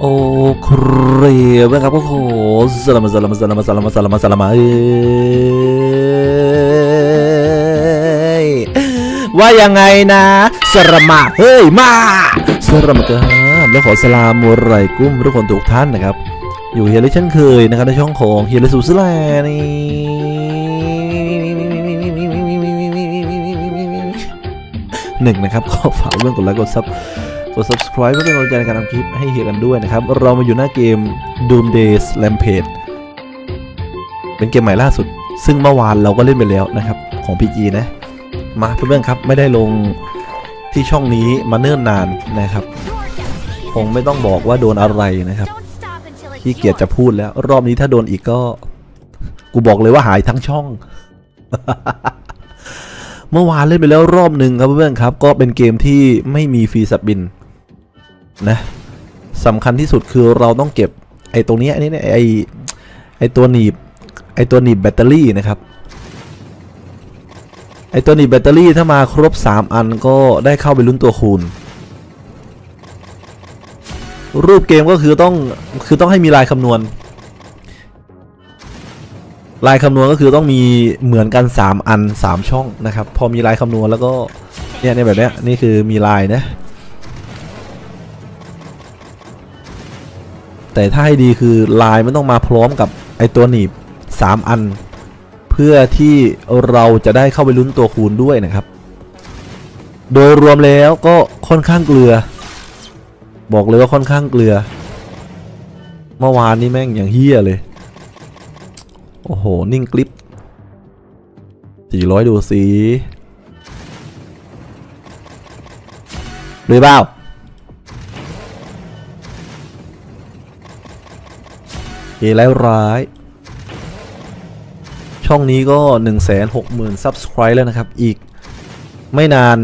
โอ้ครียบนะครับโอ้โหสลามสลามสลามสลามสลามสลามเอ้ยว่ายังไงนะสลามะเฮ้ยมาสลามครับแล้วขอสลามมุไรกุ้มทุกคนทุกท่านนะครับ อยู่เฮียลิเช่นเคยนะครับในช่องของเฮียลิสุสแลนี่หนึ่งนะครับก็ฝากเรื่องกดไลค์กดซับ ไว้เพื่อเป็นกำลังใจในการทำคลิปให้เฮียกันด้วยนะครับ เรามาอยู่หน้าเกม Doom Days Rampage เป็นเกมใหม่ล่าสุด ซึ่งเมื่อวานเราก็เล่นไปแล้วนะครับ ของ PG นะ มาเพื่อนๆครับไม่ได้ลงที่ช่องนี้มาเนิ่นนานนะครับ คงไม่ต้องบอกว่าโดนอะไรนะครับขี้เกียจจะพูดแล้ว รอบนี้ถ้าโดนอีกก็ กูบอกเลยว่าหายทั้งช่อง เมื่อวานเล่นไปแล้วรอบหนึ่งครับเพื่อนๆครับ ก็เป็นเกมที่ไม่มีฟรีสับบิน นะสำคัญที่สุดคือเราต้องเก็บไอ้ตรงนี้อันนี้เนี่ยไอ้ไอ้ตัวหนีบไอ้ตัวหนีบแบตเตอรี่นะครับไอ้ตัวหนีบแบตเตอรี่ถ้ามาครบ 3 อันก็ได้เข้าไปลุ้นตัวคูณ รูปเกมก็คือต้องคือต้องให้มีลายคำนวณ ลายคำนวณก็คือต้องมีเหมือนกัน 3 อัน 3 ช่องนะครับ พอมีลายคำนวณแล้วก็เนี่ยในแบบเนี้ยนี่คือมีลายนะ แต่ถ้าให้ดีคือลายมันต้องมาพร้อมกับไอตัวหนีบ 3 อัน เพื่อที่เราจะได้เข้าไปลุ้นตัวคูณด้วยนะครับ โดยรวมแล้วก็ค่อนข้างเกลือ บอกเลยว่าค่อนข้างเกลือ เมื่อวานนี้แม่งอย่างเฮี้ยเลย โอ้โห นิ่งกลิปสี่ร้อยดูสีหรือเปล่า เอแล้วร้าย ช่องนี้ก็ 1 6 0 0 0 0 subscribe แล้วนะครับ อีกไม่นาน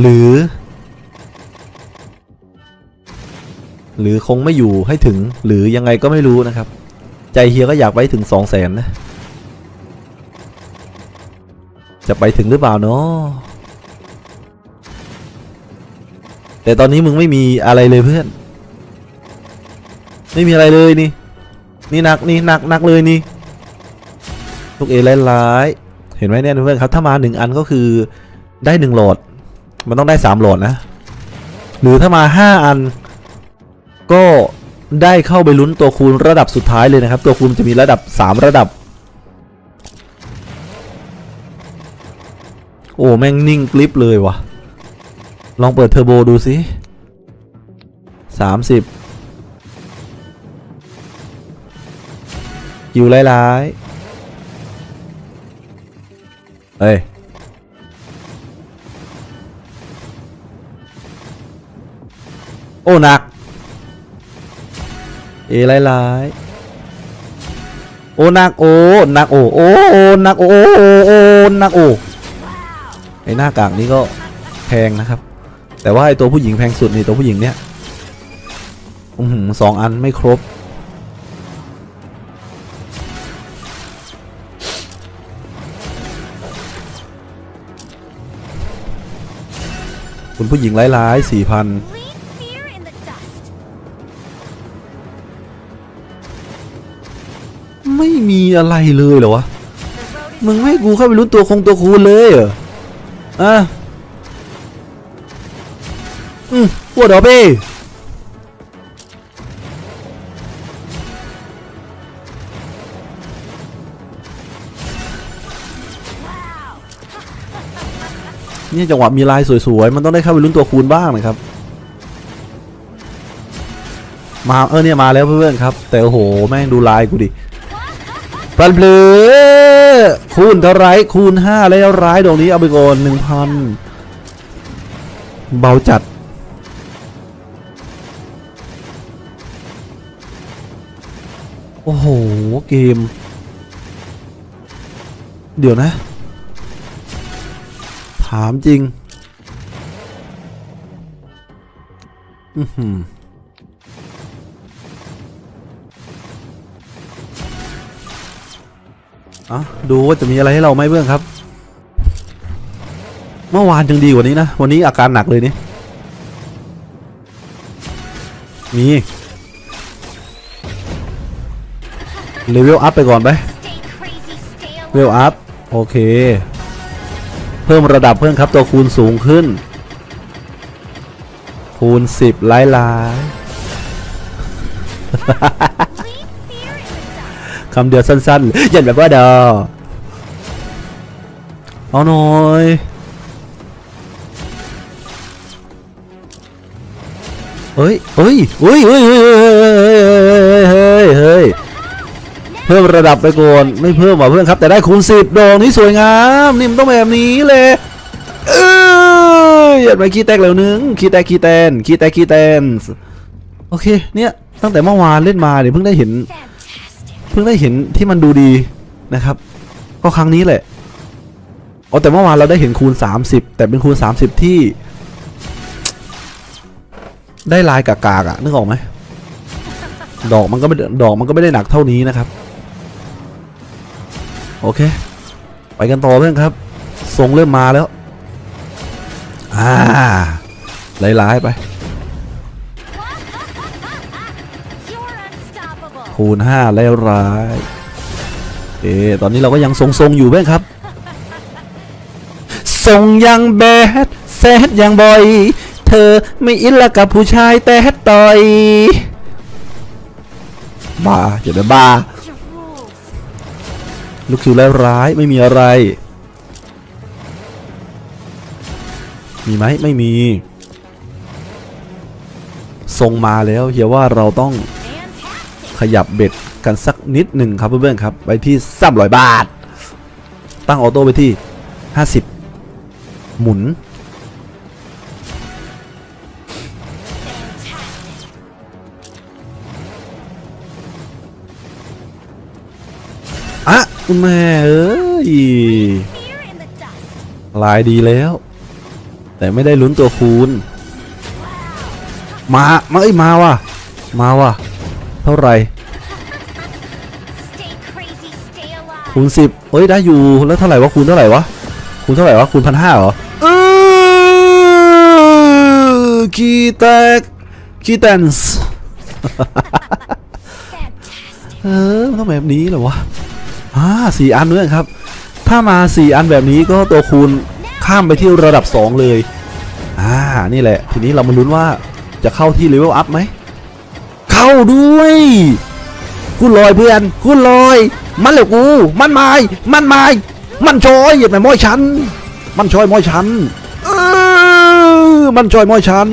หรือ หรือคงไม่อยู่ให้ถึงหรือยังไงก็ไม่รู้นะครับ ใจเฮียก็อยากไปถึงสองแสนนะจะไปถึงหรือเปล่าเนาะแต่ตอนนี้มึงไม่มีอะไรเลยเพื่อน ไม่มีอะไรเลยนี่ นี่หนักนี่หนักหนักเลยนี่ลูกเอร้ายๆเห็นไหมเนี่ยเพื่อนครับ ถ้ามาหนึ่งอันก็คือได้หนึ่งโหลด มันต้องได้สามโหลดนะ หรือถ้ามาห้าอัน ก็ได้เข้าไปลุ้นตัวคูณระดับสุดท้ายเลยนะครับ ตัวคูณจะมีระดับ3ระดับ โอ้แม่งนิ่งกลิปเลยวะลองเปิดเทอร์โบดูสิสามสิบ อยู่หลายๆเฮ้ยโอ้หนักเอไล่ไล่โอ้นักโอ้นักโอ้โอ้โอ้นักโอ้โอ้โอ้นักโอ้ไอหน้ากากนี้ก็แพงนะครับ แต่ว่าไอตัวผู้หญิงแพงสุดนี่ตัวผู้หญิงเนี่ยอือหือสองอันไม่ครบ หญิงร้ายๆสี่พันไม่มีอะไรเลยเหรอวะ มึงไม่กูเข้าไปลุ้นตัวคงตัวคูณเลยเหรออะอืมปวดหรอเป้ นี่ยจังหวะมีลายสวยๆ มันต้องได้เข้าไปลุ้นตัวคูณบ้างนะครับ มาเออเนี่ยมาแล้วเพื่อนๆครับ แต่โอ้โหแม่งดูลายกูดิปันเบลอคูณเท่าไรคูณห้าแล้วร้ายดอกนี้เอาไปก่อนหนึ่งพันเบาจัดโอ้โห เกม เดี๋ยวนะามจริงอือหืออะดูว่าจะมีอะไรให้เราไหมเพื่อนครับ เมื่อวานยังดีกว่านี้นะ วันนี้อาการหนักเลยนี่ มี เลเวลอัพไปก่อนไป Stay crazy, stay เวลอัพ โอเค เพิ่มระดับเพิ่มครับตัวคูณสูงขึ้น คูณ 10ล้ายล้ายคำเดียวสั้นๆย่าแบบว่าดอเอาหน่อยเฮ้ยเฮ้ยเฮ้ยเฮ้ยเฮ้ยเฮ้ยเฮ้ย เพิ่มระดับไปก่อนไม่เพิ่มหรอเพื่อนครับ แต่ได้คูณสิบดอกนี้สวยงามนี่มันต้องแบบนี้เลยเอ้ยอย่าไปขี้แตกแล้วนึงขี้แตกขี้แตนขี้แตกขี้แตนโอเคเนี่ยตั้งแต่เมื่อวานเล่นมาเนี่ยเพิ่งได้เห็น เพิ่งได้เห็นที่มันดูดีนะครับ ก็ครั้งนี้แหละอ๋อแต่เมื่อวานเราได้เห็นคูณ 30 แต่เป็นคูณ 30 ที่ ได้ลายกากๆอะนึกออกไหมดอกมันก็ไม่ดอกมันก็ไม่ได้หนักเท่านี้นะครับ โอเค ไปกันต่อเพื่อนครับ ทรงเริ่มมาแล้ว อ่าหลายๆไป คูณห้าแล้วร้ายเอตอนนี้เราก็ยังทรงๆอยู่เพื่อนครับ ทรงยังแบดแซดยังบ่อย เธอไม่อินละกับผู้ชายแต่ต่อย บ้าอย่าไปบ้า ลูกคิวแล้วร้ายไม่มีอะไร มีไหมไม่มี ทรงมาแล้วเฮียว่าเราต้องขยับเบ็ดกันสักนิดหนึ่งครับเพื่อนๆครับไปที่สามร้อยบาท ตั้งออโต้ไปที่ห้าสิบหมุน อะแม่เอ้ยลายดีแล้ว แต่ไม่ได้ลุ้นตัวคูณมามาเอ้ยมาว่ะมาว่ะเท่าไหร่คูณสิบเอ้ยได้อยู่แล้วเท่าไหร่วะคูณเท่าไหร่วะคูณเท่าไหร่วะคูณพันห้าเหรอเออคีแตกคีแตนส์เออต้องแบบนี้เหรอวะ อ่าสี่อันด้วยครับ ถ้ามาสี่อันแบบนี้ก็ตัวคูณข้ามไปที่ระดับสองเลย อ่า นี่แหละ ทีนี้เรามาลุ้นว่าจะเข้าที่เลเวลอัพไหม เข้าด้วย คุณลอยเพื่อน คุณลอย มันเหลวกู มันไม้มันไม้มันชอยอย่าไปม้อยฉัน มันชอยม้อยฉันเออมันชอยม้อยฉัน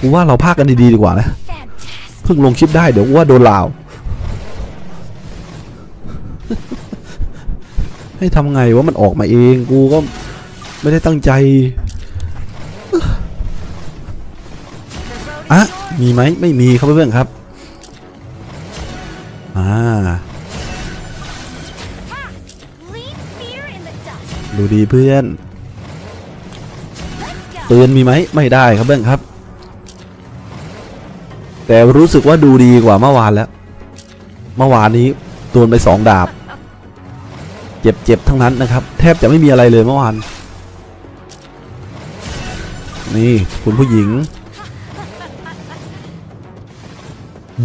กูว่าเราพากกันดีๆดีกว่านะ เพิ่งลงคลิปได้เดี๋ยวว่าโดนลาว ให้ทำไงว่ามันออกมาเองกูก็ไม่ได้ตั้งใจอะมีไหมไม่มีครับเพื่อนครับอ่าดูดีเพื่อนเตือนมีไหมไม่ได้ครับเพื่อนครับ แต่รู้สึกว่าดูดีกว่าเมื่อวานแล้ว เมื่อวานนี้โดนไปสองดาบ เจ็บๆทั้งนั้นนะครับ แทบจะไม่มีอะไรเลยเมื่อวานนี่ คุณผู้หญิง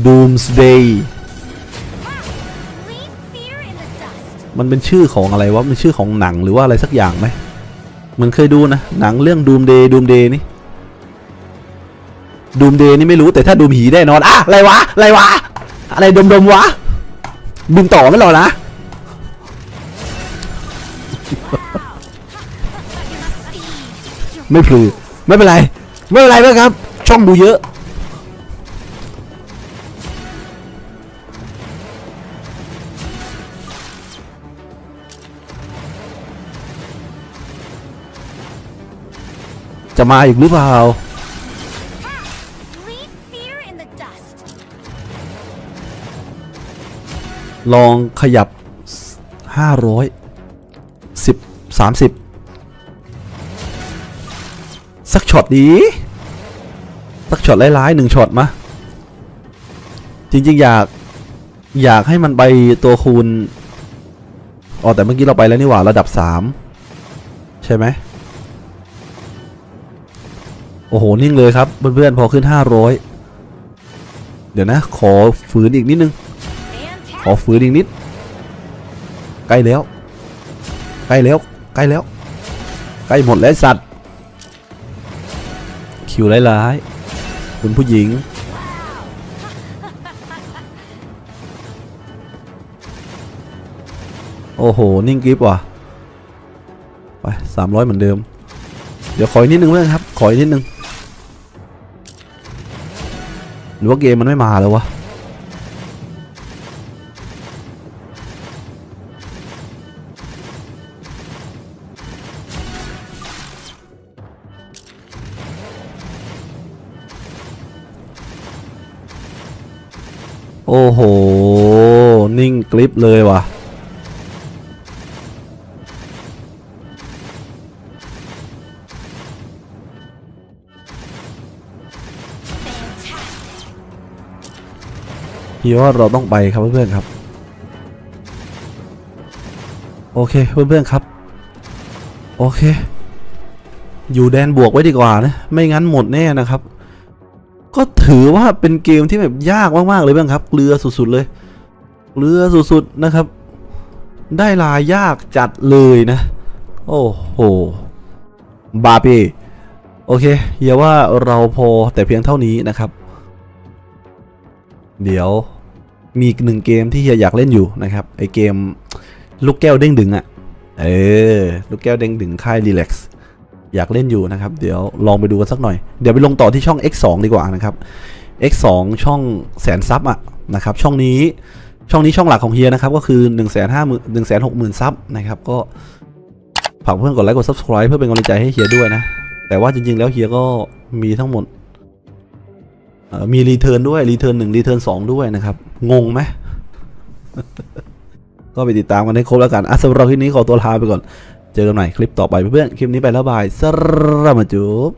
Doomsday มันเป็นชื่อของอะไรวะ มันชื่อของหนังหรือว่าอะไรสักอย่างไหมมันเคยดูนะ หนังเรื่อง Doomsday Doomsday นี่ Doomsday นี่ไม่รู้แต่ถ้าดูผีแน่นอนอะอะไรวะ อะไรวะ อะไรดมๆวะบินต่อไม่หรอนะ ไม่พลือไม่เป็นไร ไม่เป็นไรเพื่อนครับ ช่องดูเยอะ จะมาอีกหรือเปล่าลองขยับห้าร้อย สักช็อตดีสักช็อตร้ายๆหนึ่งช็อตมาจริงๆอยากอยากให้มันไปตัวคูณอ๋อแต่เมื่อกี้เราไปแล้วนี่หว่าระดับสามใช่ไหมโอ้โห นิ่งเลยครับ เพื่อนๆ พอขึ้นห้าร้อยเดี๋ยวนะ ขอฝืนอีกนิดนึง ขอฝืนอีกนิด ใกล้แล้ว ใกล้แล้ว ใกล้แล้ว ใกล้หมดแล้วสัตว์ คิวร้ายๆคุณผู้หญิง โอ้โห นิ่งกริฟว่ะ ไปสามร้อยเหมือนเดิม เดี๋ยวขออีกนิดนึงเพื่อนครับ ขออีกนิดนึง หรือว่าเกมมันไม่มาแล้ววะ โอ้โห นิ่งกริปเลยว่ะพี่ว่าเราต้องไปครับเพื่อนๆครับ โอเคเพื่อนๆครับ โอเค อยู่แดนบวกไว้ดีกว่านะ ไม่งั้นหมดแน่นะครับ ก็ถือว่าเป็นเกมที่แบบยากมากๆเลยเพื่อนครับเรือสุดๆเลยเรือสุดๆนะครับ ได้ลายยากจัดเลยนะ โอ้โหบาป้โอเคเฮียว่าเราพอแต่เพียงเท่านี้นะครับ เดี๋ยวมีอีกหนึ่งเกมที่เฮียอยากเล่นอยู่นะครับไอเกมลูกแก้วเด้งดึงอะ่ะเออลูกแก้วเด้งดึงค่ายรีแลกซ์ อยากเล่นอยู่นะครับ เดี๋ยวลองไปดูกันสักหน่อย เดี๋ยวไปลงต่อที่ช่อง X2 ดีกว่านะครับ X2 ช่องแสนซับอะนะครับ ช่องนี้ช่องนี้ช่องหลักของเฮียนะครับ ก็คือ1นึ่งแสนห้าหมื่นหนึ่งแสนหกหมื่นซับนะครับ ก็ฝากเพื่อนกดไลค์กด subscribe เพื่อเป็นกำลังใจให้เฮียด้วยนะ แต่ว่าจริง ๆ แล้วเฮียก็มีทั้งหมดมีรีเทิร์นด้วยรีเทิร์นหนึ่งรีเทิร์นสองด้วยนะครับ งงไหมก็ไปติดตามกันให้ครบแล้วกันอะสำหรับคลิปนี้ขอตัวลาไปก่อน เจอกันใหม่คลิปต่อไปเพื่อนๆ คลิปนี้ไปแล้วบายสรรมาจุ๊บ